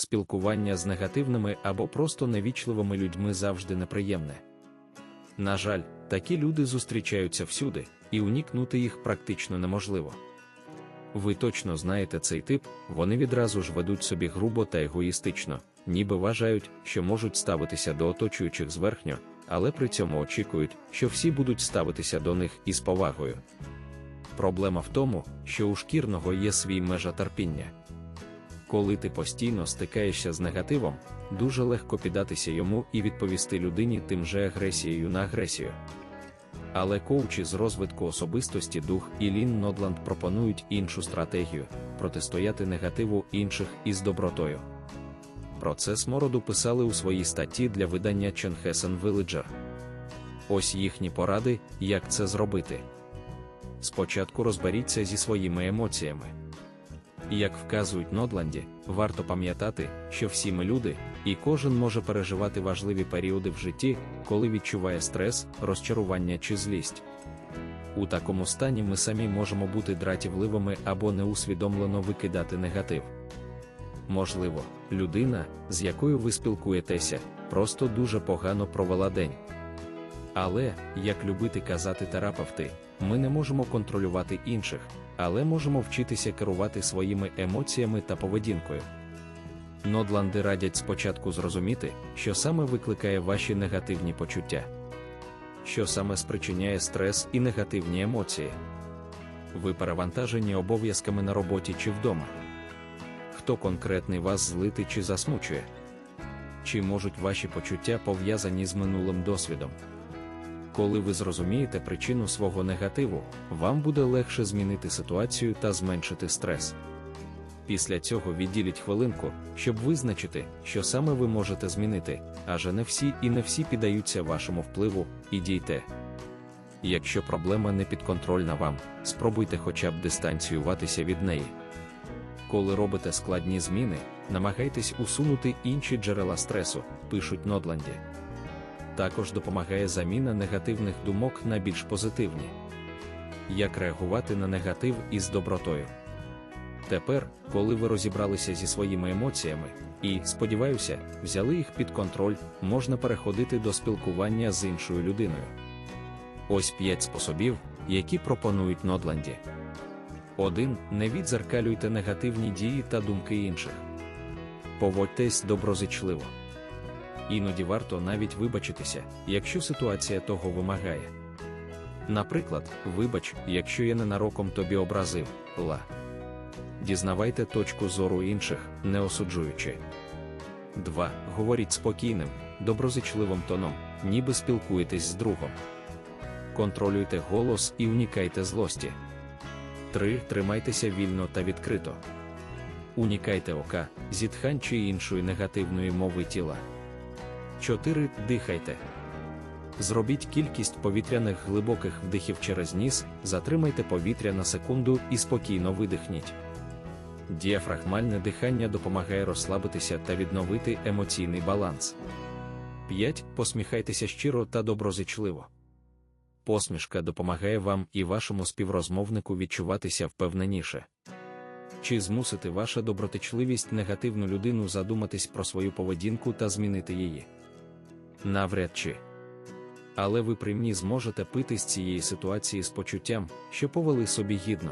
спілкування з негативними або просто невічливими людьми завжди неприємне. На жаль, такі люди зустрічаються всюди, і уникнути їх практично неможливо. Ви точно знаєте цей тип, вони відразу ж ведуть собі грубо та егоїстично, ніби вважають, що можуть ставитися до оточуючих зверхньо, але при цьому очікують, що всі будуть ставитися до них із повагою. Проблема в тому, що у шкірного є свій межа терпіння. Коли ти постійно стикаєшся з негативом, дуже легко піддатися йому і відповісти людині тим же агресією на агресію. Але коучі з розвитку особистості дух і Лін Нодланд пропонують іншу стратегію протистояти негативу інших із добротою. Про це Смороду писали у своїй статті для видання Ченхесен Villager. Ось їхні поради, як це зробити. Спочатку розберіться зі своїми емоціями. Як вказують Нодланді, варто пам'ятати, що всі ми люди, і кожен може переживати важливі періоди в житті, коли відчуває стрес, розчарування чи злість. У такому стані ми самі можемо бути дратівливими або неусвідомлено викидати негатив. Можливо, людина, з якою ви спілкуєтеся, просто дуже погано провела день. Але, як любити казати терапевти, ми не можемо контролювати інших, але можемо вчитися керувати своїми емоціями та поведінкою. Нодланди радять спочатку зрозуміти, що саме викликає ваші негативні почуття, що саме спричиняє стрес і негативні емоції. Ви перевантажені обов'язками на роботі чи вдома. Хто конкретний вас злити чи засмучує? Чи можуть ваші почуття пов'язані з минулим досвідом? Коли ви зрозумієте причину свого негативу, вам буде легше змінити ситуацію та зменшити стрес. Після цього відділіть хвилинку, щоб визначити, що саме ви можете змінити, адже не всі і не всі піддаються вашому впливу, і дійте. Якщо проблема не підконтрольна вам, спробуйте хоча б дистанціюватися від неї. Коли робите складні зміни, намагайтесь усунути інші джерела стресу, пишуть Нодланді. Також допомагає заміна негативних думок на більш позитивні. Як реагувати на негатив із добротою? Тепер, коли ви розібралися зі своїми емоціями і, сподіваюся, взяли їх під контроль, можна переходити до спілкування з іншою людиною. Ось п'ять способів, які пропонують Нодланді. 1. Не відзеркалюйте негативні дії та думки інших. Поводьтесь доброзичливо. Іноді варто навіть вибачитися, якщо ситуація того вимагає. Наприклад, вибач, якщо я ненароком тобі образив, ла. Дізнавайте точку зору інших, не осуджуючи. 2. Говоріть спокійним, доброзичливим тоном, ніби спілкуєтесь з другом. Контролюйте голос і унікайте злості. 3. Тримайтеся вільно та відкрито. Унікайте ока, зітхань чи іншої негативної мови тіла. 4. Дихайте. Зробіть кількість повітряних глибоких вдихів через ніс, затримайте повітря на секунду і спокійно видихніть. Діафрагмальне дихання допомагає розслабитися та відновити емоційний баланс. 5. Посміхайтеся щиро та доброзичливо. Посмішка допомагає вам і вашому співрозмовнику відчуватися впевненіше. Чи змусити ваша добротичливість негативну людину задуматись про свою поведінку та змінити її? Навряд чи. Але ви принаймні зможете пити з цієї ситуації з почуттям, що повели собі гідно.